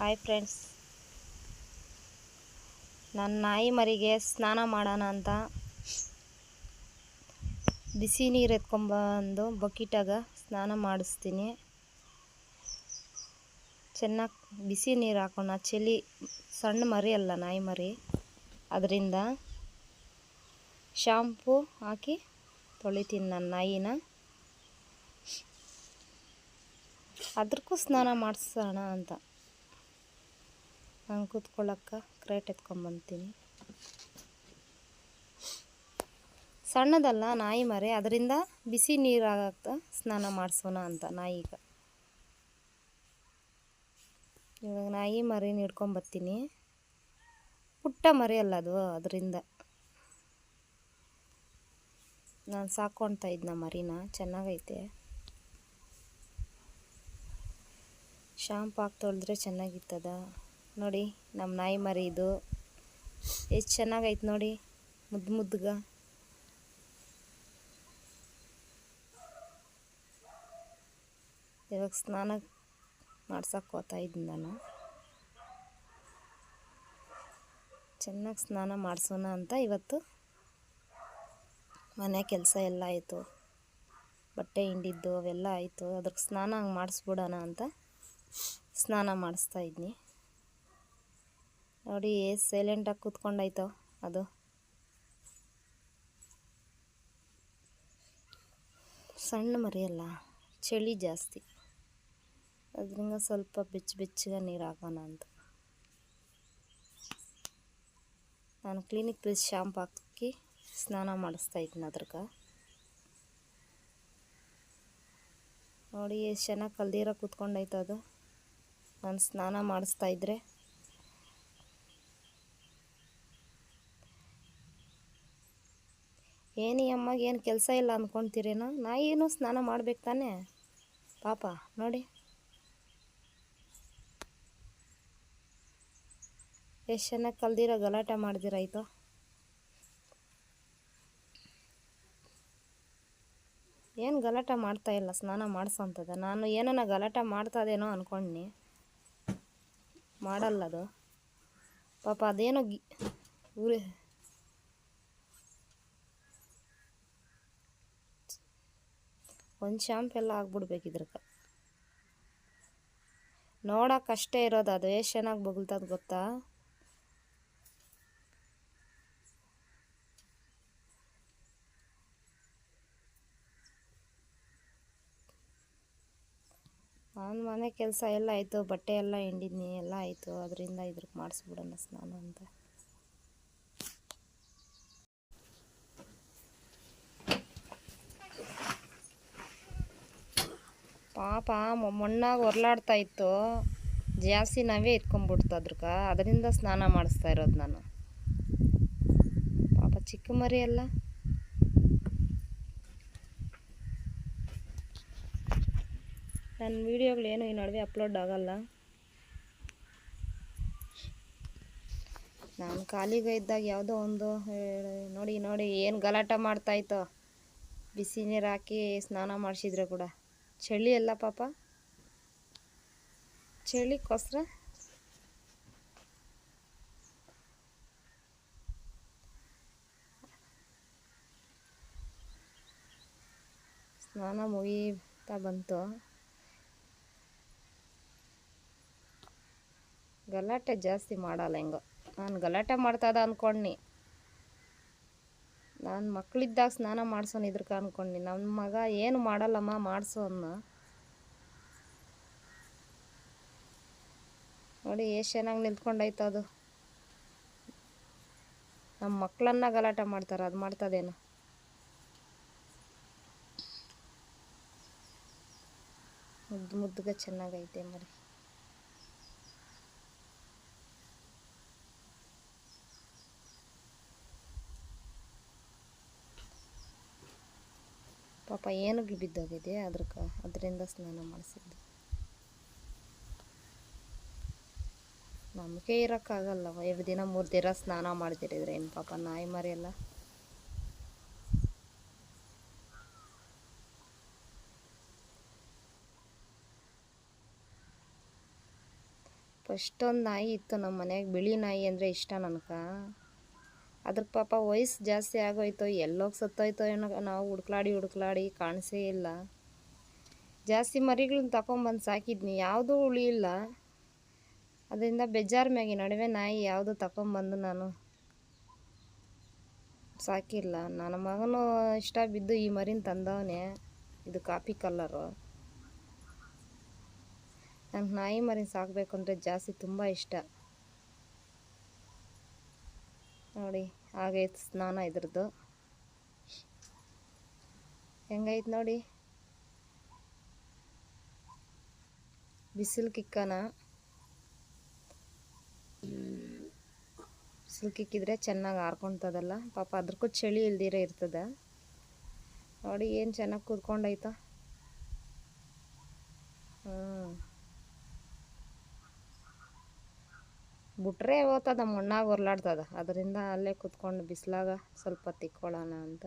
Hi friends ನನ್ನ ನಾಯಿ ಮರಿಗೆ ಸ್ನಾನ ಮಾಡೋಣ ಅಂತ ಬಿಸಿ ನೀರು ಎತ್ಕೊಂಬಂದು ಬಕೀಟಾಗ ಸ್ನಾನ ಮಾಡಿಸ್ತೀನಿ. ಚೆನ್ನಾಗಿ ಬಿಸಿ ನೀರು ಹಾಕೋಣ. ಚಳಿ, ಸಣ್ಣ ಮರಿ ಅಲ್ಲ ನಾಯಿ ಮರಿ. ಅದರಿಂದ ಶಾಂಪು ಹಾಕಿ ತೊಳಿತೀನಿ ನನ್ನ ನಾಯಿನ. ಅದಕ್ಕೂ ಸ್ನಾನ ಮಾಡಿಸೋಣ ಅಂತ. ನಾನು ಕೂತ್ಕೊಳ್ಳೋಕ್ಕೆ ಕ್ರೇಟ್ ಎತ್ಕೊಂಬಂತೀನಿ ಸಣ್ಣದಲ್ಲ ನಾಯಿ ಮರೆ, ಅದರಿಂದ ಬಿಸಿ ನೀರಾಗತ್ತ ಸ್ನಾನ ಮಾಡಿಸೋಣ ಅಂತ ನಾಯಿಗ ಇವಾಗ ನಾಯಿ ಮರಿನ ಹಿಡ್ಕೊಂಬರ್ತೀನಿ ಪುಟ್ಟ ಮರಿ ಅಲ್ಲ ಅದು, ಅದರಿಂದ. ನಾನು ಸಾಕೊಳ್ತಾ ಇದ್ನ ಮರಿನ, ಚೆನ್ನಾಗೈತೆ. ಶಾಂಪ್ ಹಾಕಿ ತೊಳೆದ್ರೆ ಚೆನ್ನಾಗಿತ್ತದ. ನೋಡಿ ನಮ್ಮ ನಾಯಿ ಮರಿ ಇದು. ಎಷ್ಟು ಚೆನ್ನಾಗೈತೆ ನೋಡಿ, ಮುದ್ದು ಮುದ್ದುಗ. ಇವಾಗ ಸ್ನಾನ ಮಾಡ್ಸಕ್ಕೆ ಹೋಗ್ತಾ ಇದ್ದೀನಿ ನಾನು. ಚೆನ್ನಾಗಿ ಸ್ನಾನ ಮಾಡಿಸೋಣ ಅಂತ ಇವತ್ತು ಮನೆ ಕೆಲಸ ಎಲ್ಲ ಆಯಿತು. ಬಟ್ಟೆ ಹಿಂಡಿದ್ದು ಅವೆಲ್ಲ ಆಯಿತು. ಅದಕ್ಕೆ ಸ್ನಾನ ಹಂಗೆ ಮಾಡಿಸ್ಬಿಡೋಣ ಅಂತ ಸ್ನಾನ ಮಾಡಿಸ್ತಾ ಇದ್ನಿ. ನೋಡಿ ಸೈಲೆಂಟಾಗಿ ಕೂತ್ಕೊಂಡಾಯ್ತೋ ಅದು. ಸಣ್ಣ ಮರಿಯಲ್ಲ ಚಳಿ ಜಾಸ್ತಿ. ಅದರಿಂದ ಸ್ವಲ್ಪ ಬೆಚ್ಚ ಬೆಚ್ಚಗೆ ನೀರು ಹಾಕೋಣ ಅಂತ. ನಾನು ಕ್ಲಿನಿಕ್ ಪ್ಲಸ್ ಶಾಂಪ್ ಹಾಕಿ ಸ್ನಾನ ಮಾಡಿಸ್ತಾ ಇದ್ದೀನಿ ಅದ್ರಾಗ. ನೋಡಿ ಎಷ್ಟು ಚೆನ್ನಾಗಿ ಕಲ್ದಿರೋ ಕೂತ್ಕೊಂಡೈತೆ ಅದು. ನಾನು ಸ್ನಾನ ಮಾಡಿಸ್ತಾ ಇದ್ದರೆ ಏನು ಅಮ್ಮಗೆ ಏನು ಕೆಲಸ ಇಲ್ಲ ಅಂದ್ಕೊತೀರೇನೋ ನಾ ಏನು ಸ್ನಾನ ಮಾಡ್ಬೇಕು ತಾನೇ? ಪಾಪ, ನೋಡಿ. ಎಷ್ಟು ಚೆನ್ನಾಗಿ ಕಲ್ದಿರೋ ಗಲಾಟೆ ಮಾಡ್ದಿರಾಯ್ತು ಏನು ಗಲಾಟೆ ಮಾಡ್ತಾ ಇಲ್ಲ, ಸ್ನಾನ ಮಾಡಿಸೋಂಥದ್ದು? ನಾನು ಏನನ್ನ ಗಲಾಟೆ ಮಾಡ್ತದೇನೋ ಮಾಡಲ್ಲ ಅದು. ಪಾಪ, ಅದೇನೋ ಗಿ ಒಂದು ಶಾಂಪ್ ಎಲ್ಲ ಆಗ್ಬಿಡ್ಬೇಕು ಇದ್ರಕ್ಕೆ ನೋಡೋಕೆ ಅಷ್ಟೇ ಇರೋದು, ಅದು ಎಷ್ಟು ಚೆನ್ನಾಗಿ ಬೊಗಳ್ತದ ಗೊತ್ತಾ? ನಾನು ಮನೆ ಕೆಲಸ ಎಲ್ಲ ಆಯಿತು, ಬಟ್ಟೆ ಎಲ್ಲ ಹಿಂಡಿದ್ನಿ, ಎಲ್ಲ ಆಯಿತು. ಅದರಿಂದ ಇದ್ರಕ್ಕೆ ಮಾಡಿಸ್ಬಿಡೋಣ ಸ್ನಾನ ಅಂತ. ಪಾಪ ಮಣ್ಣಾಗ ಹೊರ್ಲಾಡ್ತಾ ಇತ್ತು. ಜಾಸ್ತಿ ನಾವೇ ಎತ್ಕೊಂಡ್ಬಿಡ್ತು ಅದ್ರಕ. ಅದರಿಂದ ಸ್ನಾನ ಮಾಡಿಸ್ತಾ ಇರೋದು ನಾನು. ಪಾಪ ಚಿಕ್ಕ ಮರಿ ಅಲ್ಲ. ನನ್ನ ವೀಡಿಯೋಗಳೇನು ಈ ನಡುವೆ ಅಪ್ಲೋಡ್ ಆಗಲ್ಲ. ನಾನು ಖಾಲಿಗೆ ಇದ್ದಾಗ ಯಾವುದೋ ಒಂದು ನೋಡಿ ನೋಡಿ, ಏನು ಗಲಾಟೆ ಮಾಡ್ತಾಯಿತ್ತು ಬಿಸಿ ನೀರು ಹಾಕಿ ಸ್ನಾನ ಮಾಡಿಸಿದ್ರೆ ಕೂಡ. ಚಳಿ ಅಲ್ಲ ಪಾಪ. ಚಳಿಗೋಸ್ಕರ ಸ್ನಾನ ಮುಗೀತಾ ಬಂತು. ಗಲಾಟೆ ಜಾಸ್ತಿ ಮಾಡಲ್ಲ ಹೆಂಗೋ. ನಾನು ಗಲಾಟೆ ಮಾಡ್ತದ ಅಂದ್ಕೊಂಡ್ನಿ ನಾನು ಮಕ್ಕಳಿದ್ದಾಗ ಸ್ನಾನ ಮಾಡ್ಸೋನ್ ಇದ್ರಕ ಅನ್ಕೊಂಡು ನಮ್ಮ ಮಗ ಏನು ಮಾಡಲ್ಲಮ್ಮ ಮಾಡಿಸು ಅನ್ನ. ನೋಡಿ ಎಷ್ಟು ಚೆನ್ನಾಗಿ ನಿಂತ್ಕೊಂಡೈತೆ ಅದು. ನಮ್ಮ ಮಕ್ಕಳನ್ನ ಗಲಾಟೆ ಮಾಡ್ತಾರೆ, ಅದು ಮಾಡ್ತದೇನು? ಮುದ್ದು ಮುದ್ದುಗೆ ಚೆನ್ನಾಗೈತೆ ಮರಿ. ಪಾಪ ಏನು ಬಿದ್ದೋಗಿದೆ ಅದ್ರಕ, ಅದರಿಂದ ಸ್ನಾನ ಮಾಡಿಸಿದ್ದು. ನಮಗೆ ಇರೋಕ್ಕಾಗಲ್ಲ, ಎರಡು ದಿನ, ಮೂರು ದಿನ ಸ್ನಾನ ಮಾಡ್ತಿರಿದ್ರೆ ಏನು ಪಾಪ ನಾಯಿ ಮರಿಯಲ್ಲ ಫಸ್ಟ್ ಒಂದು ನಾಯಿ ಇತ್ತು ನಮ್ಮ ಮನೆಯಾಗ, ಬಿಳಿ ನಾಯಿ ಅಂದರೆ ಇಷ್ಟ ನನಗೆ ಅದ್ರ ಪಾಪ ವಯಸ್ಸು ಜಾಸ್ತಿ ಆಗೋಯ್ತೋ, ಎಲ್ಲೋಗಿ ಸತ್ತೋಯ್ತೋ ಏನೋ ನಾವು ಹುಡ್ಕ್ಲಾಡಿ ಹುಡ್ಕ್ಲಾಡಿ ಕಾಣಿಸೇ ಇಲ್ಲ. ಜಾಸ್ತಿ ಮರಿಗಳನ್ನ ತಗೊಂಬಂದು ಸಾಕಿದ್ನಿ. ಯಾವುದೂ ಉಳಿಯಿಲ್ಲ ಅದರಿಂದ ಬೇಜಾರು ಮ್ಯಾಗಿ ನಡುವೆ ನಾಯಿ ಯಾವುದು ತಗೊಂಬಂದು ನಾನು ಸಾಕಿಲ್ಲ. ನನ್ನ ಮಗನು ಇಷ್ಟ ಬಿದ್ದು ಈ ಮರಿನ ತಂದವನೇ. ಇದು ಕಾಪಿ ಕಲ್ಲರು. ನನಗೆ ನಾಯಿ ಮರಿನ ಸಾಕಬೇಕು ಅಂದರೆ ಜಾಸ್ತಿ ತುಂಬ ಇಷ್ಟ. ನೋಡಿ ಆಗೈತೆ ಸ್ನಾನ ಇದ್ರದ್ದು. ಹೆಂಗೈತೆ ನೋಡಿ? ಬಿಸಿಲು ಕಿಕ್ಕನ? ಬಿಸಿಲು ಕಿಕ್ಕಿದ್ರೆ ಚೆನ್ನಾಗಿ ಆರ್ಕೊತದಲ್ಲ ಪಾಪ ಅದ್ರಕ್ಕೂ ಚಳಿ ಇಲ್ದಿರ ಇರ್ತದೆ. ನೋಡಿ, ಏನು ಚೆನ್ನಾಗಿ ಕೂತ್ಕೊಂಡೈತ ಬಿಟ್ರೆ ಹೋತದ, ಮಣ್ಣಾಗ ಹೊರ್ಲಾಡ್ತದ ಅದರಿಂದ ಅಲ್ಲೇ ಕುತ್ಕೊಂಡು ಬಿಸಿಲಾಗ ಸ್ವಲ್ಪ ತಿಕ್ಕೊಳ್ಳೋಣ ಅಂತ.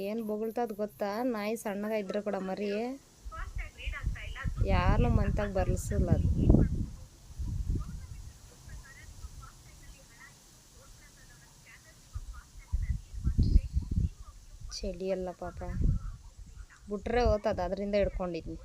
ಏನು ಬೊಗಳ್ತದ ಗೊತ್ತಾ? ನಾಯಿ ಸಣ್ಣಗ ಇದ್ರೆ ಕೂಡ ಮರಿ ಯಾರನ್ನೂ ಮಂತಾಗ ಬರ್ಲಿಸಲ್ಲ ಅದು. ಚಳಿ ಅಲ್ಲ ಪಾಪ. ಬಿಟ್ರೆ ಹೋತದ ಅದರಿಂದ ಹಿಡ್ಕೊಂಡಿದ್ನಿ.